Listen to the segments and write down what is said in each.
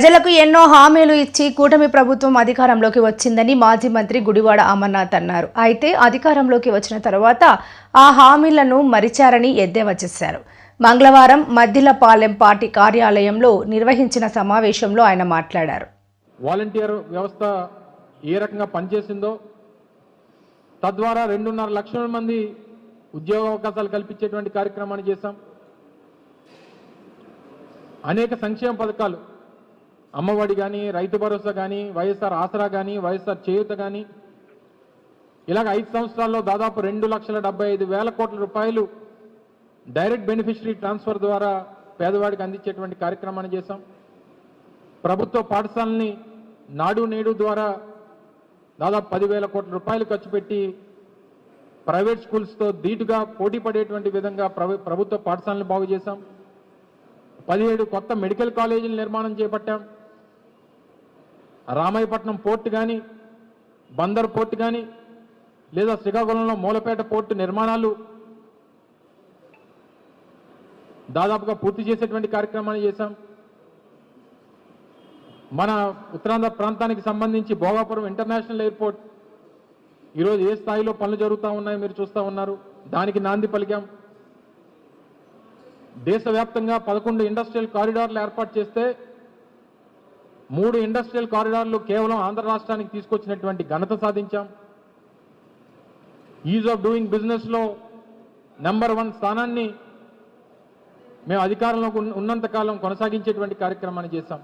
ప్రజలకు ఎన్నో హామీలు ఇచ్చి కూటమి ప్రభుత్వం అధికారంలోకి వచ్చిందని మాజీ మంత్రి గుడివాడ అమర్నాథ్ అన్నారు. అయితే అధికారంలోకి వచ్చిన తర్వాత ఆ హామీలను మరిచారని ఎద్దేవా చేశారు. మంగళవారం మద్దిలపాలెం పార్టీ కార్యాలయంలో నిర్వహించిన సమావేశంలో ఆయన మాట్లాడారు. వాలంటీర్ వ్యవస్థ ఏ రకంగా పనిచేసిందో తద్వారా రెండున్నర లక్షల మంది ఉద్యోగ అవకాశాలు కల్పించేటువంటి కార్యక్రమాన్ని చేశాం. అనేక సంక్షేమ పథకాలు అమ్మఒడి కానీ రైతు భరోసా కానీ వైఎస్ఆర్ ఆసరా కానీ వైఎస్ఆర్ చేయూత కానీ ఇలాగ ఐదు సంవత్సరాల్లో దాదాపు రెండు లక్షల డెబ్బై ఐదు వేల కోట్ల రూపాయలు డైరెక్ట్ బెనిఫిషరీ ట్రాన్స్ఫర్ ద్వారా పేదవాడికి అందించేటువంటి కార్యక్రమాన్ని చేశాం. ప్రభుత్వ పాఠశాలని నాడు నేడు ద్వారా దాదాపు పదివేల కోట్ల రూపాయలు ఖర్చు పెట్టి ప్రైవేట్ స్కూల్స్తో ధీటుగా పోటీ పడేటువంటి విధంగా ప్రభుత్వ పాఠశాలను బాగు చేశాం. పదిహేడు కొత్త మెడికల్ కాలేజీల నిర్మాణం చేపట్టాం. రామాయపట్నం పోర్ట్ కానీ బందర్ పోర్ట్ కానీ లేదా శ్రీకాకుళంలో మూలపేట పోర్టు నిర్మాణాలు దాదాపుగా పూర్తి చేసేటువంటి కార్యక్రమాన్ని చేశాం. మన ఉత్తరాంధ్ర ప్రాంతానికి సంబంధించి భోగాపురం ఇంటర్నేషనల్ ఎయిర్పోర్ట్ ఈరోజు ఏ స్థాయిలో పనులు జరుగుతూ ఉన్నాయో మీరు చూస్తూ ఉన్నారు. దానికి నాంది పలికాం. దేశవ్యాప్తంగా పదకొండు ఇండస్ట్రియల్ కారిడార్లు ఏర్పాటు చేస్తే మూడు ఇండస్ట్రియల్ కారిడార్లు కేవలం ఆంధ్ర రాష్ట్రానికి తీసుకొచ్చినటువంటి ఘనత సాధించాం. ఈజ్ ఆఫ్ డూయింగ్ బిజినెస్లో నెంబర్ వన్ స్థానాన్ని మేము అధికారంలో ఉన్నంతకాలం కొనసాగించేటువంటి కార్యక్రమాన్ని చేశాం.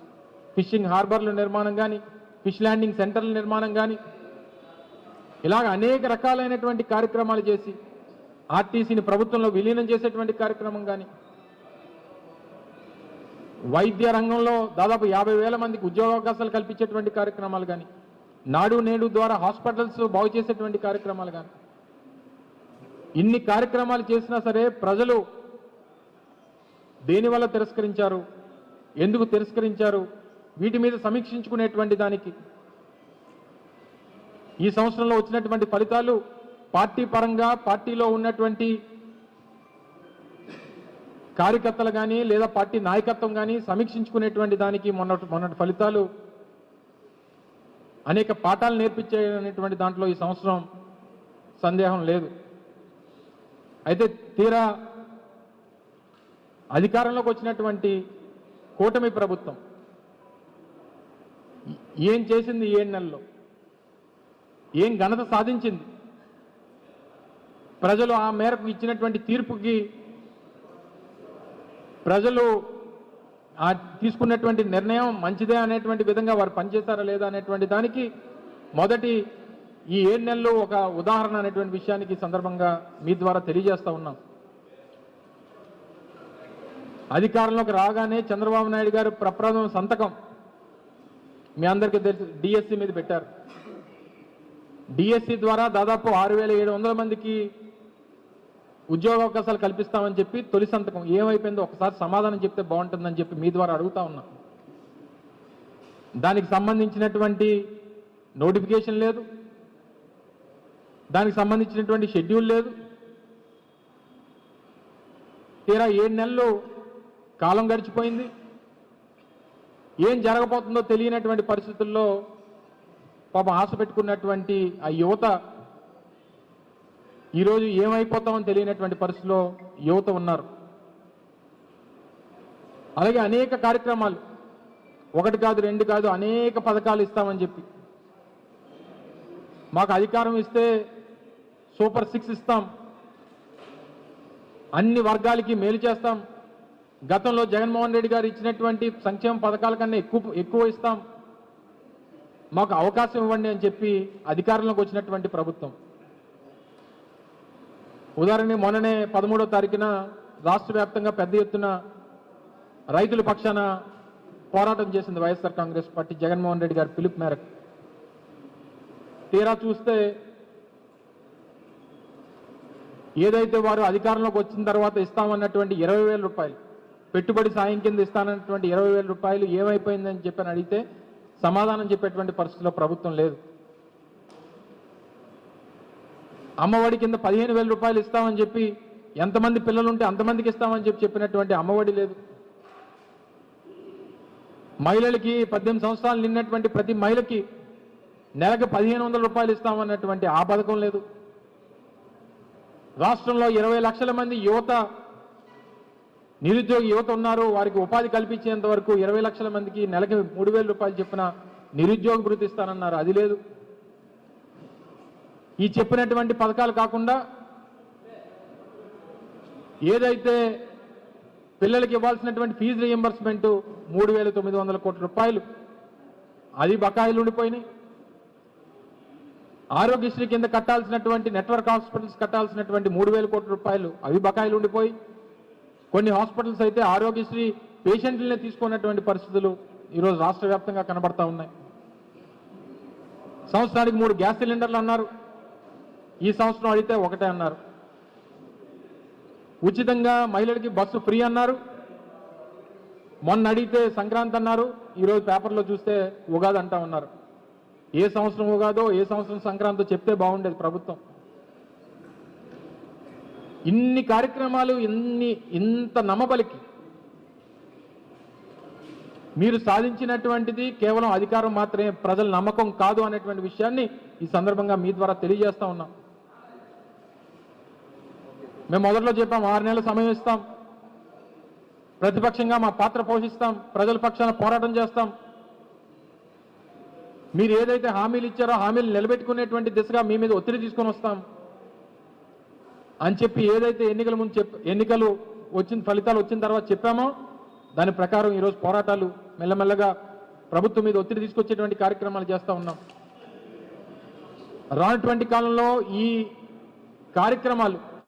ఫిషింగ్ హార్బర్ల నిర్మాణం కానీ ఫిష్ ల్యాండింగ్ సెంటర్ల నిర్మాణం కానీ ఇలాగ అనేక రకాలైనటువంటి కార్యక్రమాలు చేసి ఆర్టీసీని ప్రభుత్వంలో విలీనం చేసేటువంటి కార్యక్రమం కానీ వైద్య రంగంలో దాదాపు యాభై వేల మందికి ఉద్యోగ అవకాశాలు కల్పించేటువంటి కార్యక్రమాలు కానీ నాడు నేడు ద్వారా హాస్పిటల్స్ బాగు చేసేటువంటి కార్యక్రమాలు కానీ ఇన్ని కార్యక్రమాలు చేసినా సరే ప్రజలు దేనివల్ల తిరస్కరించారు ఎందుకు తిరస్కరించారు వీటి మీద సమీక్షించుకునేటువంటి దానికి ఈ సంవత్సరంలో వచ్చినటువంటి ఫలితాలు పార్టీ పరంగా పార్టీలో ఉన్నటువంటి కార్యకర్తలు కానీ లేదా పార్టీ నాయకత్వం కానీ సమీక్షించుకునేటువంటి దానికి మొన్నటి మొన్నటి ఫలితాలు అనేక పాఠాలు నేర్పించేటువంటి దాంట్లో ఈ సంవత్సరం సందేహం లేదు. అయితే తీరా అధికారంలోకి వచ్చినటువంటి కూటమి ప్రభుత్వం ఏం చేసింది ఏడు నెలలో ఏం ఘనత సాధించింది? ప్రజలు ఆ మేరకు ఇచ్చినటువంటి తీర్పుకి ప్రజలు తీసుకున్నటువంటి నిర్ణయం మంచిదే అనేటువంటి విధంగా వారు పనిచేశారా లేదా అనేటువంటి దానికి మొదటి ఈ ఏడు నెలలు ఒక ఉదాహరణ అనేటువంటి విషయానికి సందర్భంగా మీ ద్వారా తెలియజేస్తా ఉన్నాం. అధికారంలోకి రాగానే చంద్రబాబు నాయుడు గారు ప్రప్రథమ సంతకం మీ అందరికీ తెలుసు డిఎస్సి మీద పెట్టారు. డిఎస్సి ద్వారా దాదాపు ఆరు వేల ఏడు వందల మందికి ఉద్యోగ అవకాశాలు కల్పిస్తామని చెప్పి తొలి సంతకం ఏమైపోయిందో ఒకసారి సమాధానం చెప్తే బాగుంటుందని చెప్పి మీ ద్వారా అడుగుతా ఉన్నా. దానికి సంబంధించినటువంటి నోటిఫికేషన్ లేదు. దానికి సంబంధించినటువంటి షెడ్యూల్ లేదు. తీరా ఏడు నెలలు కాలం గడిచిపోయింది. ఏం జరగబోతుందో తెలియనటువంటి పరిస్థితుల్లో పాపం ఆశ పెట్టుకున్నటువంటి ఆ యువత ఈరోజు ఏమైపోతామని తెలియనటువంటి పరిస్థితిలో యువత ఉన్నారు. అలాగే అనేక కార్యక్రమాలు. ఒకటి కాదు రెండు కాదు అనేక పథకాలు ఇస్తామని చెప్పి. మాకు అధికారం ఇస్తే సూపర్ సిక్స్ ఇస్తాం. అన్ని వర్గాలకి మేలు చేస్తాం. గతంలో జగన్మోహన్ రెడ్డి గారు ఇచ్చినటువంటి సంక్షేమ పథకాల కన్నా ఎక్కువ ఎక్కువ ఇస్తాం. మాకు అవకాశం ఇవ్వండి అని చెప్పి అధికారంలోకి వచ్చినటువంటి ప్రభుత్వం. ఉదాహరణకి మొన్ననే పదమూడో తారీఖున రాష్ట్ర వ్యాప్తంగా పెద్ద ఎత్తున రైతుల పక్షాన పోరాటం చేసింది వైఎస్ఆర్ కాంగ్రెస్ పార్టీ జగన్మోహన్ రెడ్డి గారి పిలుపు మేరకు. తీరా చూస్తే ఏదైతే వారు అధికారంలోకి వచ్చిన తర్వాత ఇస్తామన్నటువంటి ఇరవై వేల రూపాయలు పెట్టుబడి సాయం కింద ఇస్తానన్నటువంటి ఇరవై వేల రూపాయలు ఏమైపోయిందని చెప్పని అడిగితే సమాధానం చెప్పేటువంటి పరిస్థితిలో ప్రభుత్వం లేదు. అమ్మఒడి కింద పదిహేను వేల రూపాయలు ఇస్తామని చెప్పి ఎంతమంది పిల్లలు ఉంటే అంతమందికి ఇస్తామని చెప్పి చెప్పినటువంటి అమ్మఒడి లేదు. మహిళలకి పద్దెనిమిది సంవత్సరాలు నిన్నటువంటి ప్రతి మహిళకి నెలకు పదిహేను వందల రూపాయలు ఇస్తామన్నటువంటి ఆ పథకం లేదు. రాష్ట్రంలో ఇరవై లక్షల మంది యువత నిరుద్యోగ యువత ఉన్నారు. వారికి ఉపాధి కల్పించేంత వరకు ఇరవై లక్షల మందికి నెలకి మూడు వేల రూపాయలు చెప్పిన నిరుద్యోగ భృతి ఇస్తానన్నారు. అది లేదు. ఈ చెప్పినటువంటి పథకాలు కాకుండా ఏదైతే పిల్లలకి ఇవ్వాల్సినటువంటి ఫీజు రియంబర్స్మెంట్ మూడు వేల తొమ్మిది వందల కోట్ల రూపాయలు అది బకాయిలు ఉండిపోయినాయి. ఆరోగ్యశ్రీ కింద కట్టాల్సినటువంటి నెట్వర్క్ హాస్పిటల్స్ కట్టాల్సినటువంటి మూడు వేల కోట్ల రూపాయలు అవి బకాయిలు ఉండిపోయి. కొన్ని హాస్పిటల్స్ అయితే ఆరోగ్యశ్రీ పేషెంట్లనే తీసుకున్నటువంటి పరిస్థితులు ఈరోజు రాష్ట్ర వ్యాప్తంగా కనబడతా ఉన్నాయి. సంవత్సరానికి మూడు గ్యాస్ సిలిండర్లు అన్నారు. ఈ సంవత్సరం అడిగితే ఒకటే అన్నారు. ఉచితంగా మహిళలకి బస్సు ఫ్రీ అన్నారు. మొన్న అడిగితే సంక్రాంతి అన్నారు. ఈరోజు పేపర్లో చూస్తే ఉగాది అంటా ఉన్నారు. ఏ సంవత్సరం ఉగాదో ఏ సంవత్సరం సంక్రాంతో చెప్తే బాగుండేది ప్రభుత్వం. ఇన్ని కార్యక్రమాలు ఇన్ని ఇంత నమ్మబలికి మీరు సాధించినటువంటిది కేవలం అధికారం మాత్రమే ప్రజల నమ్మకం కాదు అనేటువంటి విషయాన్ని ఈ సందర్భంగా మీ ద్వారా తెలియజేస్తా ఉన్నాం. మేము మొదట్లో చెప్పాం ఆరు నెలలు సమయం ఇస్తాం. ప్రతిపక్షంగా మా పాత్ర పోషిస్తాం ప్రజల పక్షాన పోరాటం చేస్తాం. మీరు ఏదైతే హామీలు ఇచ్చారో హామీలు నిలబెట్టుకునేటువంటి దిశగా మీ మీద ఒత్తిడి తీసుకొని వస్తాం. అని చెప్పి ఏదైతే ఎన్నికల ముందు చెప్ ఎన్నికలు వచ్చిన ఫలితాలు వచ్చిన తర్వాత చెప్పామో దాని ప్రకారం ఈరోజు పోరాటాలు మెల్లమెల్లగా ప్రభుత్వం మీద ఒత్తిడి తీసుకొచ్చేటువంటి కార్యక్రమాలు చేస్తూ ఉన్నాం. రానటువంటి కాలంలో ఈ కార్యక్రమాలు